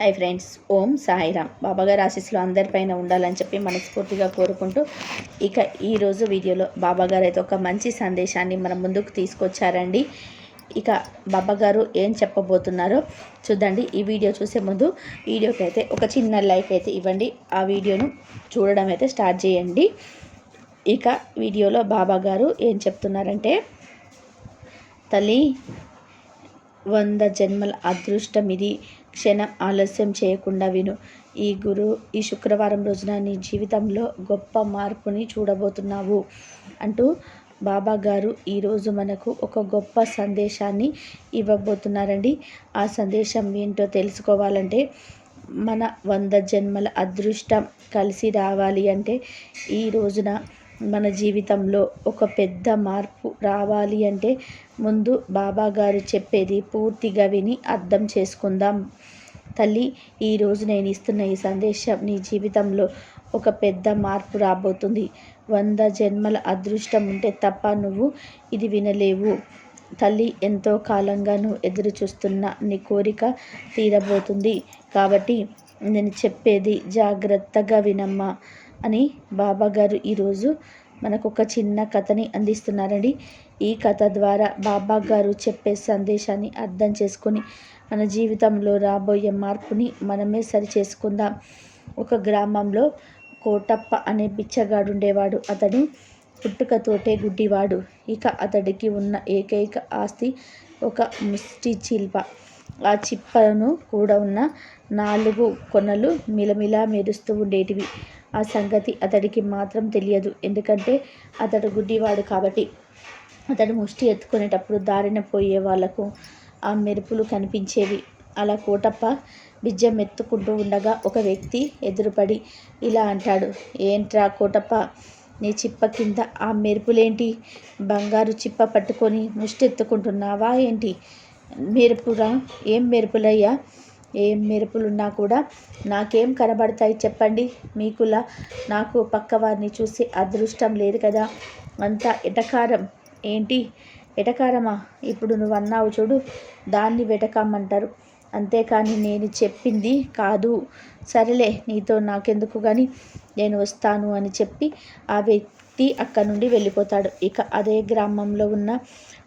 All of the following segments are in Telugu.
హై ఫ్రెండ్స్ ఓం సాయిరామ్. బాబాగారి ఆశీస్సులు అందరిపైన ఉండాలని చెప్పి మనస్ఫూర్తిగా కోరుకుంటూ ఇక ఈరోజు వీడియోలో బాబాగారు అయితే ఒక మంచి సందేశాన్ని మన ముందుకు తీసుకొచ్చారండి. ఇక బాబాగారు ఏం చెప్పబోతున్నారో చూద్దండి. ఈ వీడియో చూసే ముందు వీడియోకి అయితే ఒక చిన్న లైక్ అయితే ఇవ్వండి. ఆ వీడియోను చూడడం అయితే స్టార్ట్ చేయండి. ఇక వీడియోలో బాబాగారు ఏం చెప్తున్నారంటే తల్లి వంద జన్మల అదృష్టం ఇది. క్షణం ఆలస్యం చేయకుండా విను. ఈ గురు ఈ శుక్రవారం రోజున నీ జీవితంలో గొప్ప మార్పుని చూడబోతున్నావు అంటూ బాబా గారు ఈరోజు మనకు ఒక గొప్ప సందేశాన్ని ఇవ్వబోతున్నారండి. ఆ సందేశం ఏంటో తెలుసుకోవాలంటే మన వంద జన్మల అదృష్టం కలిసి రావాలి అంటే ఈ రోజున మన జీవితంలో ఒక పెద్ద మార్పు రావాలి అంటే ముందు బాబా గారు చెప్పేది పూర్తిగా విని అర్థం చేసుకుందాం. తల్లి ఈరోజు నేను ఇస్తున్న ఈ సందేశం నీ జీవితంలో ఒక పెద్ద మార్పు రాబోతుంది. వంద జన్మల అదృష్టం ఉంటే తప్ప నువ్వు ఇది వినలేవు. తల్లి ఎంతో కాలంగా నువ్వు ఎదురు చూస్తున్న నీ కోరిక తీరబోతుంది. కాబట్టి నేను చెప్పేది జాగ్రత్తగా వినమ్మా అని బాబాగారు ఈరోజు మనకు ఒక చిన్న కథని అందిస్తున్నారండి. ఈ కథ ద్వారా బాబా గారు చెప్పే సందేశాన్ని అర్థం చేసుకొని మన జీవితంలో రాబోయే మార్పుని మనమే సరి చేసుకుందాం ఒక గ్రామంలో కోటప్ప అనే బిచ్చగాడు ఉండేవాడు అతడు పుట్టుకతోటే గుడ్డివాడు. ఇక అతడికి ఉన్న ఏకైక ఆస్తి ఒక ముష్టి చిల్ప. ఆ చిప్పను కూడా ఉన్న నాలుగు కొనలు మిలమిలా మెరుస్తూ ఉండేటివి. ఆ సంగతి అతడికి మాత్రం తెలియదు. ఎందుకంటే అతడు గుడ్డివాడు కాబట్టి. అతడు ముష్టి ఎత్తుకునేటప్పుడు దారిన పోయే వాళ్ళకు ఆ మెరుపులు కనిపించేవి. అలా కోటప్ప బిజ్జం ఎత్తుకుంటూ ఉండగా ఒక వ్యక్తి ఎదురుపడి ఇలా అంటాడు ఏంట్రా కోటప్ప నీ చిప్ప కింద ఆ మెరుపులేంటి? బంగారు చిప్ప పట్టుకొని ముష్టెత్తుకుంటున్నావా ఏంటి? మెరుపురా ఏం మెరుపులయ్యా? ఏం మెరుపులున్నా కూడా నాకేం కనబడతాయి చెప్పండి. మీకులా నాకు పక్కవారిని చూసి అదృష్టం లేదు కదా? అంతా ఎటకారం. ఏంటి? వెటకారమా? ఇప్పుడు నువ్వు అన్నావు చూడు దాన్ని వెటకమ్మంటారు. అంతేకాని నేను చెప్పింది కాదు. సరేలే నీతో నాకెందుకు కానీ నేను వస్తాను అని చెప్పి ఆ వ్యక్తి అక్కడి నుండి వెళ్ళిపోతాడు. ఇక అదే గ్రామంలో ఉన్న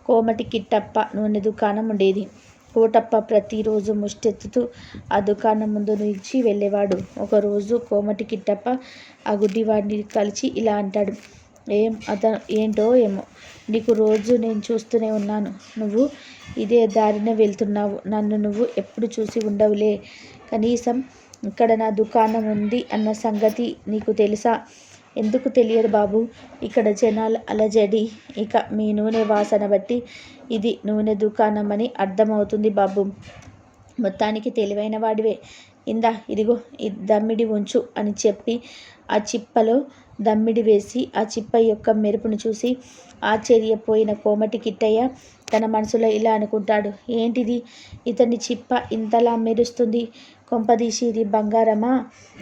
కోమటి కిట్టప్ప నూనె దుకాణం ఉండేది. కోటప్ప ప్రతిరోజు ముష్టెత్తుతూ ఆ దుకాణం ముందు నుంచి వెళ్ళేవాడు. ఒకరోజు కోమటి కిట్టప్ప ఆ గుడ్డివాడిని కలిసి ఇలా అంటాడు. ఏం అత ఏంటో ఏమో. నీకు రోజు నేను చూస్తూనే ఉన్నాను. నువ్వు ఇదే దారిన వెళ్తున్నావు. నన్ను నువ్వు ఎప్పుడు చూసి ఉండవులే. కనీసం ఇక్కడ నా దుకాణం ఉంది అన్న సంగతి నీకు తెలుసా? ఎందుకు తెలియదు బాబు? ఇక్కడ జనాల అలజడి. ఇక మీ నూనె వాసన బట్టి ఇది నూనె దుకాణం అని అర్థమవుతుంది బాబు. మొత్తానికి తెలివైన వాడివే. ఇందా ఇదిగో ఈ దమ్మిడి ఉంచు అని చెప్పి ఆ చిప్పలో దమ్మిడి వేసి ఆ చిప్ప యొక్క మెరుపును చూసి ఆశ్చర్యపోయిన కోమటి కిట్టయ్య తన మనసులో ఇలా అనుకుంటాడు. ఏంటిది? ఇతని చిప్ప ఇంతలా మెరుస్తుంది. కొంపదీసి ఇది బంగారమా?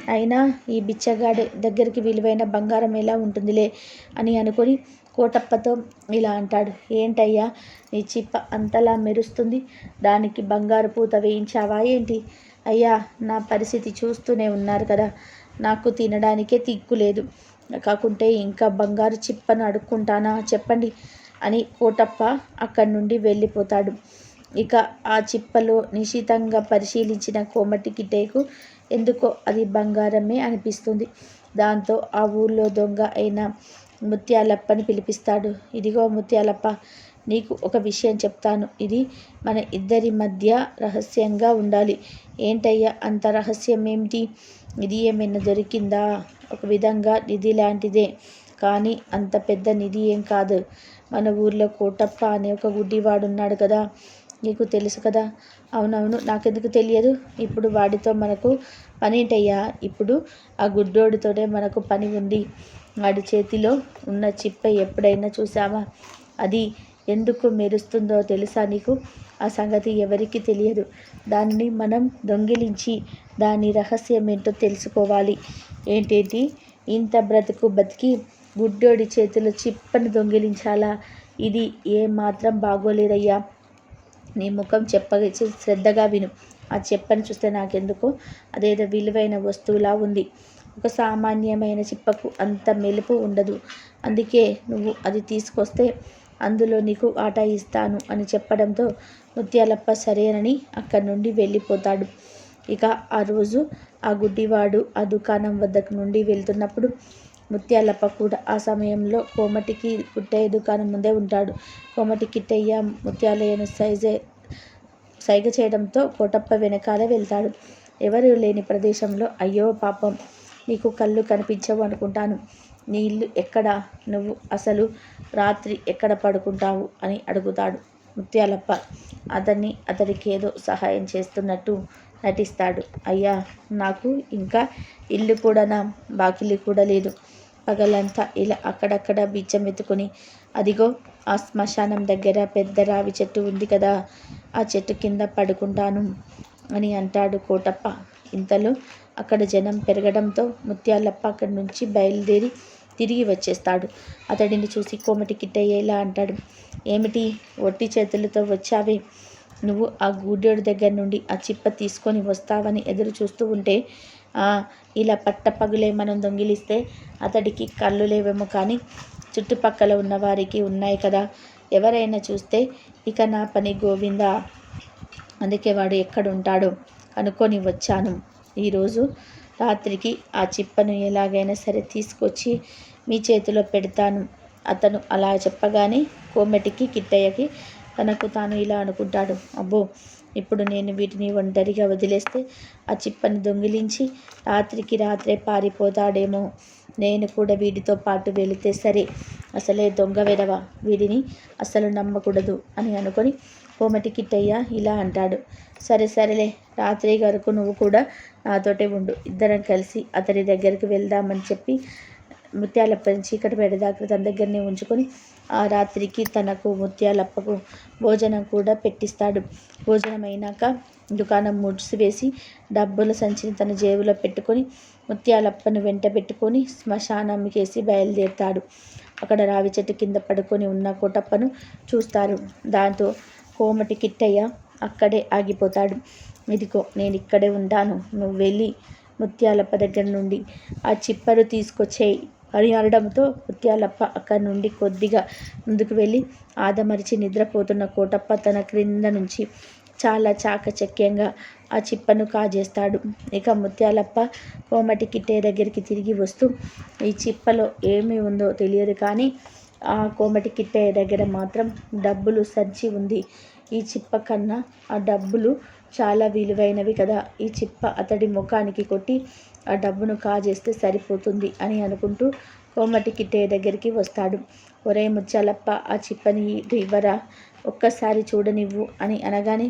అయినా ఈ బిచ్చగాడి దగ్గరికి విలువైన బంగారం ఎలా ఉంటుందిలే అని అనుకొని కోటప్పతో ఇలా అంటాడు. ఏంటయ్యా? నీ చిప్ప అంతలా మెరుస్తుంది. దానికి బంగారు పూత వేయించావా ఏంటి? అయ్యా నా పరిస్థితి చూస్తూనే ఉన్నారు కదా. నాకు తినడానికే తిక్కులేదు కాకుంటే ఇంకా బంగారు చిప్పను అడుక్కుంటానా చెప్పండి అని కోటప్ప అక్కడి నుండి వెళ్ళిపోతాడు. ఇక ఆ చిప్పలో నిశితంగా పరిశీలించిన కోమటి కిటేకు ఎందుకో అది బంగారమే అనిపిస్తుంది. దాంతో ఆ ఊళ్ళో దొంగ అయిన ముత్యాలప్పని పిలిపిస్తాడు. ఇదిగో ముత్యాలప్ప నీకు ఒక విషయం చెప్తాను. ఇది మన ఇద్దరి మధ్య రహస్యంగా ఉండాలి. ఏంటయ్యా? అంత రహస్యం ఏమిటి? నిధి ఏమైనా దొరికిందా? ఒక విధంగా నిధి లాంటిదే. కానీ అంత పెద్ద నిధి ఏం కాదు. మన ఊర్లో కోటప్ప అనే ఒక గుడ్డివాడు ఉన్నాడు కదా? నీకు తెలుసు కదా? అవునవును నాకెందుకు తెలియదు? ఇప్పుడు వాడితో మనకు పనేంటయ్యా? ఇప్పుడు ఆ గుడ్డోడితోనే మనకు పని ఉంది. వాడి చేతిలో ఉన్న చిప్ప ఎప్పుడైనా చూసావా అది ఎందుకు మెరుస్తుందో తెలుసా నీకు? ఆ సంగతి ఎవరికి తెలియదు. దానిని మనం దొంగిలించి దాని రహస్యం ఏంటో తెలుసుకోవాలి. ఏంటేంటి? ఇంత బ్రతుకు బతికి గుడ్డోడి చేతిలో చిప్పని దొంగిలించాలా? ఇది ఏమాత్రం బాగోలేదయ్యా. నీ ముఖం చెప్ప శ్రద్ధగా విను. ఆ చెప్పని చూస్తే నాకెందుకు? అదేదో విలువైన వస్తువులా ఉంది. ఒక సామాన్యమైన చిప్పకు అంత మెలుపు ఉండదు. అందుకే నువ్వు అది తీసుకొస్తే అందులో నీకు ఆటా ఇస్తాను అని చెప్పడంతో ముత్యాలప్ప సరేనని అక్కడి నుండి వెళ్ళిపోతాడు. ఇక ఆ రోజు ఆ గుడ్డివాడు ఆ దుకాణం వద్దకు నుండి వెళ్తున్నప్పుడు ముత్యాలప్ప కూడా ఆ సమయంలో కోమటికి గుట్టయ్య దుకాణం ముందే ఉంటాడు. కోమటి కిట్టయ్య ముత్యాలయ్యను సైజే సైగ చేయడంతో కోటప్ప వెనకాల వెళ్తాడు. ఎవరు లేని ప్రదేశంలో అయ్యో పాపం నీకు కళ్ళు కనిపించవు అనుకుంటాను. నీళ్ళు ఎక్కడ? నువ్వు అసలు రాత్రి ఎక్కడ పడుకుంటావు? అని అడుగుతాడు ముత్యాలప్ప. అతన్ని అతడికి ఏదో సహాయం చేస్తున్నట్టు నటిస్తాడు. అయ్యా నాకు ఇంకా ఇల్లు కూడా నా బాకిలి కూడా లేదు. పగలంతా ఇలా అక్కడక్కడ బిచ్చం ఎత్తుకుని అదిగో ఆ శ్మశానం దగ్గర పెద్ద రావి చెట్టు ఉంది కదా ఆ చెట్టు కింద పడుకుంటాను అని అంటాడు కోటప్ప. ఇంతలో అక్కడ జనం పెరగడంతో ముత్యాలప్ప అక్కడి నుంచి బయలుదేరి తిరిగి వచ్చేస్తాడు. అతడిని చూసి కోమటి కిట్టయ్య ఇలా అంటాడు ఏమిటి? ఒట్టి చేతులతో వచ్చావే. నువ్వు ఆ గూడెడు దగ్గర నుండి ఆ చిప్ప తీసుకొని వస్తావని ఎదురు చూస్తూ ఉంటే ఇలా పట్టపగులే మనం దొంగిలిస్తే అతడికి కళ్ళు లేవేమో కానీ చుట్టుపక్కల ఉన్న వారికి ఉన్నాయి కదా. ఎవరైనా చూస్తే ఇక నా పని గోవిందా. అందుకే వాడు ఎక్కడుంటాడో కనుక్కొని వచ్చాను. ఈరోజు రాత్రికి ఆ చిప్పను ఎలాగైనా సరే తీసుకొచ్చి మీ చేతిలో పెడతాను. అతను అలా చెప్పగానే కోమెటికి కిట్టయ్యకి తనకు తాను ఇలా అనుకుంటాడు. అబ్బో! ఇప్పుడు నేను వీటిని ఒంటరిగా వదిలేస్తే ఆ చిప్పని దొంగిలించి రాత్రికి రాత్రే పారిపోతాడేమో. నేను కూడా వీటితో పాటు వెళితే సరే. అసలే దొంగ వెదవ వీడిని అసలు నమ్మకూడదు అని అనుకొని కోమటి కిట్టయ్య ఇలా అంటాడు. సరే సరేలే రాత్రి వరకు నువ్వు కూడా నాతోటే ఉండు. ఇద్దరం కలిసి అతని దగ్గరికి వెళ్దామని చెప్పి ముత్యాలప్పని చీకటి పెడదాకా తన దగ్గరనే ఉంచుకొని ఆ రాత్రికి తనకు ముత్యాలప్పకు భోజనం కూడా పెట్టిస్తాడు. భోజనం అయినాక దుకాణం ముడిసివేసి డబ్బుల సంచిని తన జేబులో పెట్టుకొని ముత్యాలప్పను వెంట పెట్టుకొని శ్మశానంకేసి బయలుదేరుతాడు. అక్కడ రావి చెట్టు కింద పడుకొని ఉన్న కోటప్పను చూస్తారు. దాంతో కోమటి కిట్టయ్య అక్కడే ఆగిపోతాడు. ఇదిగో నేను ఇక్కడే ఉంటాను నువ్వు వెళ్ళి ముత్యాలప్ప దగ్గర నుండి ఆ చిప్పరు తీసుకొచ్చేయి. అని అనడంతో ముత్యాలప్ప అక్కడి నుండి కొద్దిగా ముందుకు వెళ్ళి ఆదమరిచి నిద్రపోతున్న కోటప్ప తన క్రింద నుంచి చాలా చాకచక్యంగా ఆ చిప్పను కాజేస్తాడు. ఇక ముత్యాలప్ప కోమటి కిట్టే దగ్గరికి తిరిగి వస్తూ ఈ చిప్పలో ఏమి ఉందో తెలియదు కానీ ఆ కోమటి కిట్టయ్య దగ్గర మాత్రం డబ్బులు సంచి ఉంది. ఈ చిప్ప కన్నా ఆ డబ్బులు చాలా విలువైనవి కదా. ఈ చిప్ప అతడి ముఖానికి కొట్టి ఆ డబ్బును కాజేస్తే సరిపోతుంది అని అనుకుంటూ కోమటి కిట్టయ్య దగ్గరికి వస్తాడు. ఒరే ముత్యాలప్ప ఆ చిప్పని ఇవ్వరా? ఒక్కసారి చూడనివ్వు అని అనగానే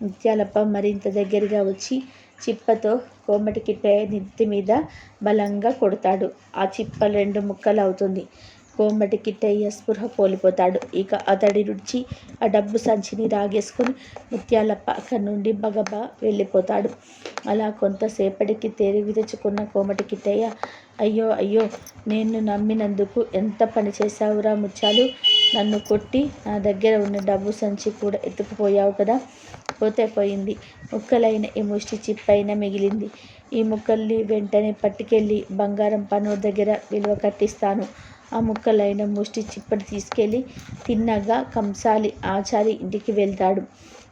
ముత్యాలప్ప మరింత దగ్గరగా వచ్చి చిప్పతో కోమటి కిట్టయ్య నెత్తి మీద బలంగా కొడతాడు. ఆ చిప్ప రెండు ముక్కలు అవుతుంది కోమటి కిట్టయ్య స్పృహ కోల్పోతాడు. ఇక అతడి రుచి ఆ డబ్బు సంచిని రాగేసుకుని ముత్యాలప్ప అక్కడి నుండి బగబా వెళ్ళిపోతాడు. అలా కొంతసేపటికి తేరివి తెచ్చుకున్న కోమటి కిట్టయ్య అయ్యో అయ్యో నేను నమ్మినందుకు ఎంత పని చేశావురా ముత్యాలు? నన్ను కొట్టి నా దగ్గర ఉన్న డబ్బు సంచి కూడా ఎత్తుకుపోయావు కదా? పోతే పోయింది. ముక్కలైన ఈ ముష్టి చిప్పైన మిగిలింది. ఈ ముక్కల్ని వెంటనే పట్టుకెళ్ళి బంగారం పను దగ్గర విలువ కట్టిస్తాను. ఆ ముక్కలైన ముష్టి చిప్పటి తీసుకెళ్ళి తిన్నగా కంసాలి ఆచారి ఇంటికి వెళ్తాడు.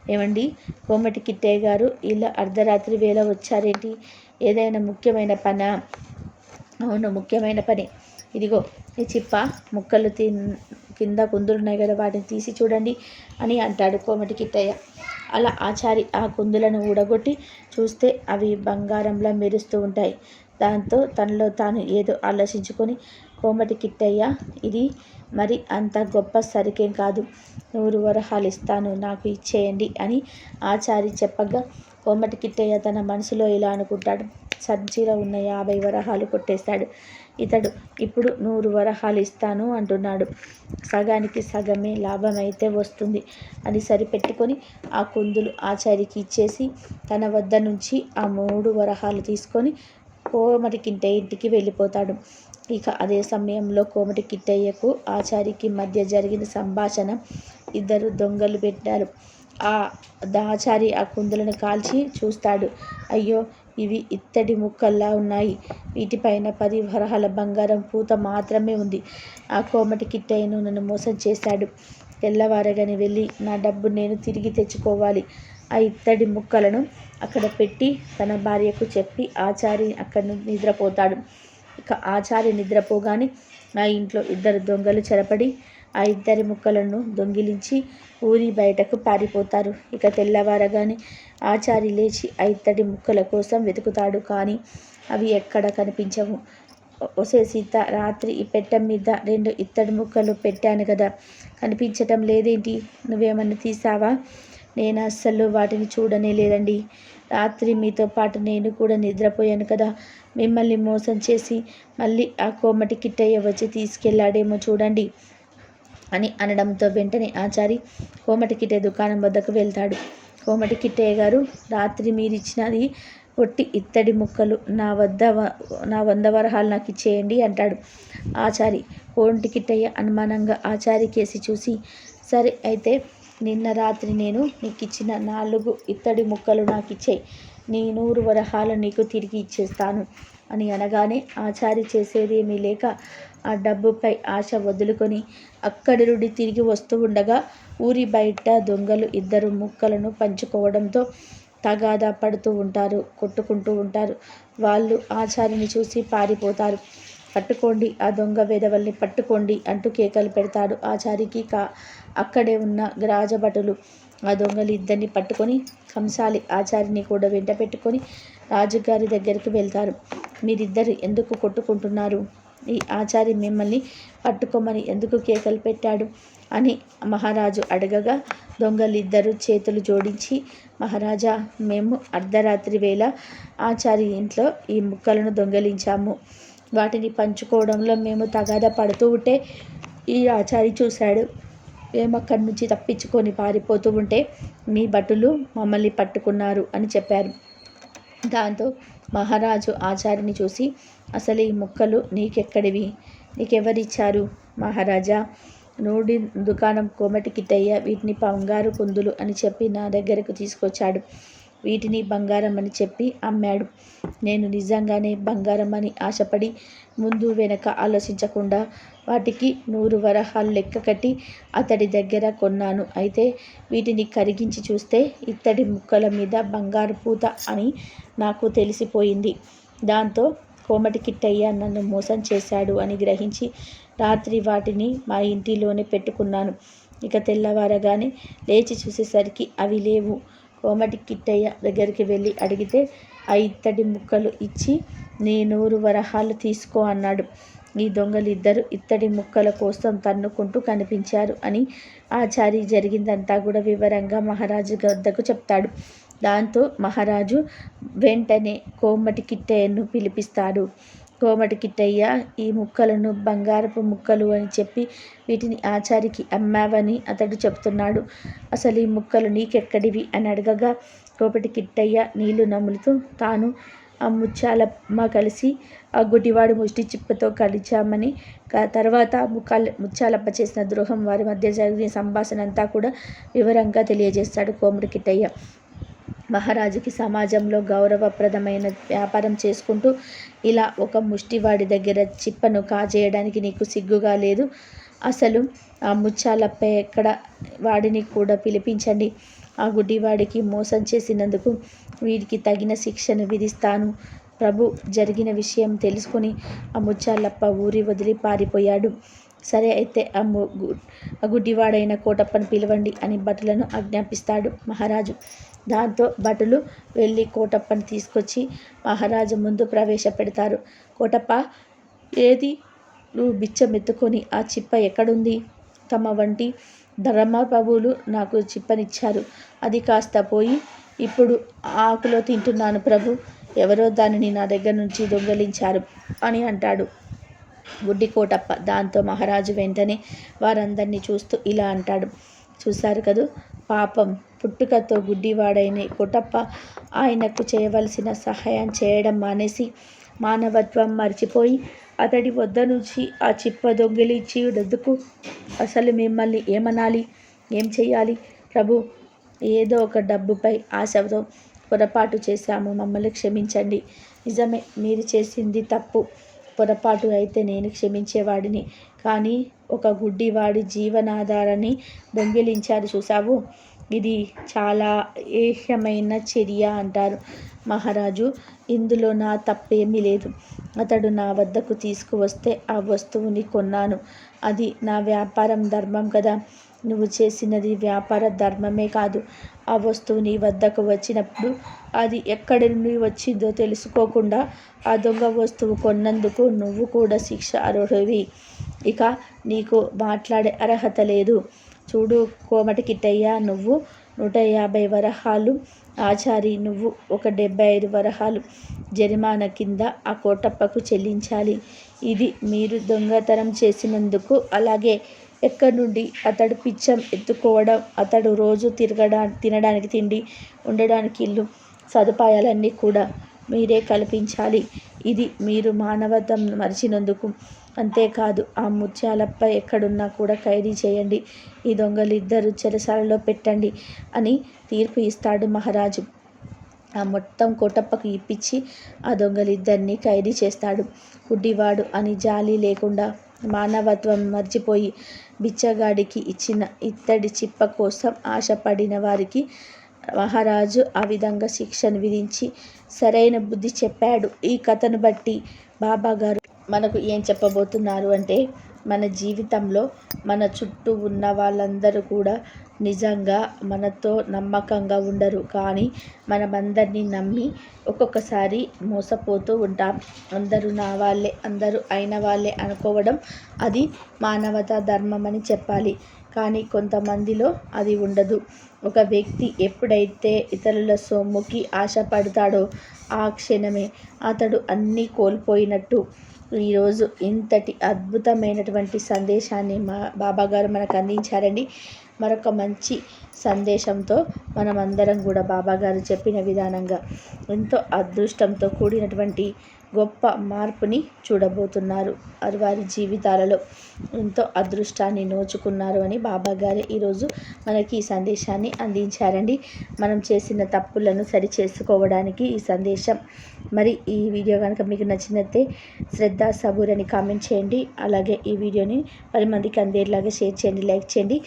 ఏమండి? కోమటి కిట్టయ్య గారు ఇలా అర్ధరాత్రి వేళ వచ్చారేంటి? ఏదైనా ముఖ్యమైన పనా? అవును ముఖ్యమైన పని. ఇదిగో ఈ చిప్ప ముక్కలు తిన్ కింద కుందులున్నాయి కదా వాటిని తీసి చూడండి అని అంటాడు కోమటి కిట్టయ్య. అలా ఆచారి ఆ కుందులను ఊడగొట్టి చూస్తే అవి బంగారంలా మెరుస్తూ ఉంటాయి. దాంతో తనలో తాను ఏదో ఆలోచించుకొని కోమటి కిట్టయ్య ఇది మరి అంత గొప్ప సరికేం కాదు. నూరు వరహాలు ఇస్తాను నాకు ఇచ్చేయండి అని ఆచారి చెప్పగా కోమటి కిట్టయ్య తన మనసులో ఇలా అనుకుంటాడు. సంచిలో ఉన్న యాభై వరహాలు కొట్టేశాడు. ఇతడు ఇప్పుడు నూరు వరహాలు ఇస్తాను అంటున్నాడు. సగానికి సగమే లాభం అయితే వస్తుంది అని సరిపెట్టుకొని ఆ కుందులు ఆచారికి ఇచ్చేసి తన వద్ద నుంచి ఆ మూడు వరహాలు తీసుకొని కోమటి కిట్టయ్య ఇంటికి వెళ్ళిపోతాడు. ఇక అదే సమయంలో కోమటి కిట్టయ్యకు ఆచారికి మధ్య జరిగిన సంభాషణ ఇద్దరు దొంగలు పెట్టారు. ఆ దాచారి ఆ కుందులను కాల్చి చూస్తాడు. అయ్యో ఇవి ఇత్తడి ముక్కల్లా ఉన్నాయి. వీటిపైన పది వరహాల బంగారం పూత మాత్రమే ఉంది. ఆ కోమటి కిట్టయ్యను నన్ను మోసం చేశాడు తెల్లవారగానే వెళ్ళి నా డబ్బు నేను తిరిగి తెచ్చుకోవాలి. ఆ ఇత్తడి ముక్కలను అక్కడ పెట్టి తన భార్యకు చెప్పి ఆచారి అక్కడ నిద్రపోతాడు. ఆచారి నిద్రపోగానే ఆ ఇంట్లో ఇద్దరు దొంగలు చెరపడి ఆ ఇద్దరి ముక్కలను దొంగిలించి ఊరి బయటకు పారిపోతారు. ఇక తెల్లవారగానే ఆచారి లేచి ఆ ఇత్తడి ముక్కల కోసం వెతుకుతాడు కానీ అవి ఎక్కడ కనిపించవు. ఒసే సీత రాత్రి ఈ పెట్ట మీద రెండు ఇత్తడి ముక్కలు పెట్టాను కదా కనిపించటం లేదేంటి? నువ్వేమన్నా తీసావా? నేను అస్సలు వాటిని చూడనే లేదండి. రాత్రి మీతో పాటు నేను కూడా నిద్రపోయాను కదా. మిమ్మల్ని మోసం చేసి మళ్ళీ ఆ కోమటి కిట్టయ్య వచ్చి తీసుకెళ్ళాడేమో చూడండి అని అనడంతో వెంటనే ఆచారి కోమటి కిట్టయ్య దుకాణం వద్దకు వెళ్తాడు. కోమటి కిట్టయ్య గారు రాత్రి మీరిచ్చినది ఒట్టి ఇత్తడి ముక్కలు నా వద్ద నా వంద వరహాలు నాకు ఇచ్చేయండి అంటాడు. ఆచారి కోంటి కిట్టయ్య అనుమానంగా ఆచారి కేసి చూసి సరే అయితే నిన్న రాత్రి నేను నీకు ఇచ్చిన నాలుగు ఇత్తడి ముక్కలు నాకు ఇచ్చేయి నీ నూరు వరహాలు నీకు తిరిగి ఇచ్చేస్తాను అని అనగానే ఆచారి చేసేదేమీ లేక ఆ డబ్బుపై ఆశ వదులుకొని అక్కడి నుండి తిరిగి వస్తూ ఉండగా ఊరి బయట దొంగలు ఇద్దరు ముక్కలను పంచుకోవడంతో తగాదా పడుతూ ఉంటారు కొట్టుకుంటూ ఉంటారు. వాళ్ళు ఆచారిని చూసి పారిపోతారు. పట్టుకోండి ఆ దొంగ వేదవల్ని పట్టుకోండి అంటూ కేకలు పెడతాడు ఆచారికి కా అక్కడే ఉన్న రాజభటులు ఆ దొంగలు ఇద్దరిని పట్టుకొని కంసాలి ఆచారిని కూడా వెంట పెట్టుకొని రాజుగారి దగ్గరికి వెళ్తారు. మీరిద్దరు ఎందుకు కొట్టుకుంటున్నారు? ఈ ఆచారి మిమ్మల్ని పట్టుకోమని ఎందుకు కేకలు పెట్టాడు? అని మహారాజు అడగగా దొంగలిద్దరూ చేతులు జోడించి మహారాజా మేము అర్ధరాత్రి వేళ ఆచారి ఇంట్లో ఈ ముక్కలను దొంగలించాము. వాటిని పంచుకోవడంలో మేము తగాద పడుతూ ఉంటే ఈ ఆచారి చూశాడు. అక్కడి నుంచి తప్పించుకొని పారిపోతూ ఉంటే మీ భటులు మమ్మల్ని పట్టుకున్నారు అని చెప్పారు. దాంతో మహారాజు ఆచార్యని చూసి అసలు ఈ ముక్కలు నీకెక్కడివి? నీకెవరిచ్చారు మహారాజా? నూడి దుకాణం కోమటి కిట్టయ్య వీటిని బంగారు కుందులు అని చెప్పి నా దగ్గరకు తీసుకొచ్చాడు. వీటిని బంగారం అని చెప్పి అమ్మాడు. నేను నిజంగానే బంగారం అని ఆశపడి ముందు వెనక ఆలోచించకుండా వాటికి నూరు వరహాలు లెక్క కట్టి అతడి దగ్గర కొన్నాను. అయితే వీటిని కరిగించి చూస్తే ఇత్తడి ముక్కల మీద బంగారు పూత అని నాకు తెలిసిపోయింది. దాంతో కోమటి కిట్టయ్య నన్ను మోసం చేశాడు అని గ్రహించి రాత్రి వాటిని మా ఇంటిలోనే పెట్టుకున్నాను. ఇక తెల్లవారగానే లేచి చూసేసరికి అవి లేవు. కోమటి కిట్టయ్య దగ్గరికి వెళ్ళి అడిగితే ఆ ఇత్తడి ముక్కలు ఇచ్చి నీ నూరు వరహాలు తీసుకో అన్నాడు. ఈ దొంగలు ఇద్దరు ఇత్తడి ముక్కల కోసం తన్నుకుంటూ కనిపించారు అని ఆచారి జరిగిందంతా కూడా వివరంగా మహారాజు వద్దకు చెప్తాడు. దాంతో మహారాజు వెంటనే కోమటి కిట్టయ్యను పిలిపిస్తాడు. కోమటి కిట్టయ్య ఈ ముక్కలను బంగారపు ముక్కలు అని చెప్పి వీటిని ఆచారికి అమ్మావని అతడు చెప్తున్నాడు. అసలు ఈ ముక్కలు నీకెక్కడివి? అని అడగగా కోమటి కిట్టయ్య నీళ్ళు నములుతూ తాను ఆ ముత్యాలమ్మ కలిసి ఆ గుడ్డివాడి ముష్టి చిప్పతో కలిచామని తర్వాత ముఖాలు ముత్యాలప్ప చేసిన ద్రోహం వారి మధ్య జరిగిన సంభాషణ అంతా కూడా వివరంగా తెలియజేస్తాడు కోమటి కిట్టయ్య. మహారాజుకి సమాజంలో గౌరవప్రదమైన వ్యాపారం చేసుకుంటూ ఇలా ఒక ముష్టివాడి దగ్గర చిప్పను కాజేయడానికి నీకు సిగ్గుగా లేదు? అసలు ఆ ముచ్చాలప్ప ఎక్కడ? వాడిని కూడా పిలిపించండి. ఆ గుడ్డివాడికి మోసం చేసినందుకు వీడికి తగిన శిక్షను విధిస్తాను. ప్రభు జరిగిన విషయం తెలుసుకొని ఆ ముచ్చాలప్ప ఊరి వదిలి పారిపోయాడు. సరే అయితే ఆ ఆ గుడ్డివాడైన కోటప్పను పిలవండి అని భటులను ఆజ్ఞాపిస్తాడు మహారాజు. దాంతో భటులు వెళ్ళి కోటప్పని తీసుకొచ్చి మహారాజు ముందు ప్రవేశపెడతారు కోటప్ప ఏది? నువ్వు బిచ్చమెత్తుకొని ఆ చిప్ప ఎక్కడుంది? తమ వంటి ధర్మప్రభువులు నాకు చిప్పనిచ్చారు. అది కాస్త పోయి ఇప్పుడు ఆకులో తింటున్నాను ప్రభు. ఎవరో దానిని నా దగ్గర నుంచి దొంగిలించారు అని అంటాడు. గుడ్డి కోటప్ప దాంతో మహారాజు వెంటనే వారందరినీ చూస్తూ ఇలా అంటాడు. చూశారు కదూ? పాపం పుట్టుకతో గుడ్డివాడైన కోటప్ప ఆయనకు చేయవలసిన సహాయం చేయడం మానేసి మానవత్వం మర్చిపోయి అతడి వద్ద నుంచి ఆ చిప్ప దొంగిలించి రద్దుకు అసలు మిమ్మల్ని ఏమనాలి? ఏం చేయాలి ప్రభు ఏదో ఒక డబ్బుపై ఆశతో పొరపాటు చేశాము మమ్మల్ని క్షమించండి. నిజమే మీరు చేసింది తప్పు. పొరపాటు అయితే నేను క్షమించేవాడిని. కానీ ఒక గుడ్డివాడి జీవనాధారాన్ని దొంగిలించారు చూసావు ఇది చాలా ఏహ్యమైన చర్య అంటారు మహారాజు. ఇందులో నా తప్పేమీ లేదు. అతడు నా వద్దకు తీసుకువస్తే ఆ వస్తువుని కొన్నాను. అది నా వ్యాపారం ధర్మం కదా. నువ్వు చేసినది వ్యాపార ధర్మమే కాదు. ఆ వస్తువు నీ వద్దకు వచ్చినప్పుడు అది ఎక్కడి నుండి వచ్చిందో తెలుసుకోకుండా ఆ దొంగ వస్తువు కొన్నందుకు నువ్వు కూడా శిక్ష అర్హుడివి. ఇక నీకు మాట్లాడే అర్హత లేదు. చూడు కోమటి కిట్టయ్య నువ్వు నూట యాభై వరహాలు ఆచారి నువ్వు ఒక డెబ్బై ఐదు వరహాలు జరిమానా కింద ఆ కోటప్పకు చెల్లించాలి. ఇది మీరు దొంగతనం చేసినందుకు అలాగే ఎక్కడి నుండి అతడు పిచ్చం ఎత్తుకోవడం అతడు రోజు తిరగడా తినడానికి తిండి ఉండడానికి ఇల్లు సదుపాయాలన్నీ కూడా మీరే కల్పించాలి. ఇది మీరు మానవత్వం మరిచినందుకు అంతేకాదు ఆ ముత్యాలపై ఎక్కడున్నా కూడా ఖైదీ చేయండి. ఈ దొంగలిద్దరూ చెరసాలలో పెట్టండి అని తీర్పు ఇస్తాడు మహారాజు. ఆ మొత్తం కోటప్పకు ఇప్పించి ఆ దొంగలిద్దరినీ ఖైదీ చేస్తాడు. గుడ్డివాడు అని జాలి లేకుండా మానవత్వం మర్చిపోయి బిచ్చగాడికి ఇచ్చిన ఇత్తడి చిప్ప కోసం ఆశపడిన వారికి మహారాజు ఆ విధంగా శిక్షను విధించి సరైన బుద్ధి చెప్పాడు. ఈ కథను బట్టి బాబా గారు మనకు ఏం చెప్పబోతున్నారు అంటే మన జీవితంలో మన చుట్టూ ఉన్న వాళ్ళందరూ కూడా నిజంగా మనతో నమ్మకంగా ఉండరు. కానీ మనమందరినీ నమ్మి ఒక్కొక్కసారి మోసపోతూ ఉంటాం. అందరూ నా వాళ్ళే అందరూ అయిన వాళ్ళే అనుకోవడం అది మానవతా ధర్మం అని చెప్పాలి. కానీ కొంతమందిలో అది ఉండదు. ఒక వ్యక్తి ఎప్పుడైతే ఇతరుల సొమ్ముకి ఆశపడతాడో ఆ క్షణమే అతడు అన్నీ కోల్పోయినట్టు ఈరోజు ఇంతటి అద్భుతమైనటువంటి సందేశాన్ని మా బాబాగారు మనకు అందించారండి. మరొక మంచి సందేశంతో మనమందరం కూడా బాబాగారు చెప్పిన విధానంగా ఎంతో అదృష్టంతో కూడినటువంటి గొప్ప మార్పుని చూడబోతున్నారు. అది వారి జీవితాలలో ఎంతో అదృష్టాన్ని నోచుకున్నారు అని బాబా గారు ఈరోజు మనకి ఈ సందేశాన్ని అందించారండి. మనం చేసిన తప్పులను సరి చేసుకోవడానికి ఈ సందేశం. మరి ఈ వీడియో కనుక మీకు నచ్చినట్టే శ్రద్ధ సబూర్ అని కామెంట్ చేయండి. అలాగే ఈ వీడియోని పది మందికి అందేలాగా షేర్ చేయండి లైక్ చేయండి.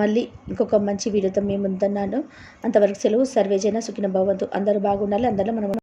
మళ్ళీ ఇంకొక మంచి వీడియోతో మేము ఉంటున్నాను అంతవరకు సెలవు. సర్వేజైన సుఖిన భవంతు. అందరూ బాగుండాలి. అందరూ మనం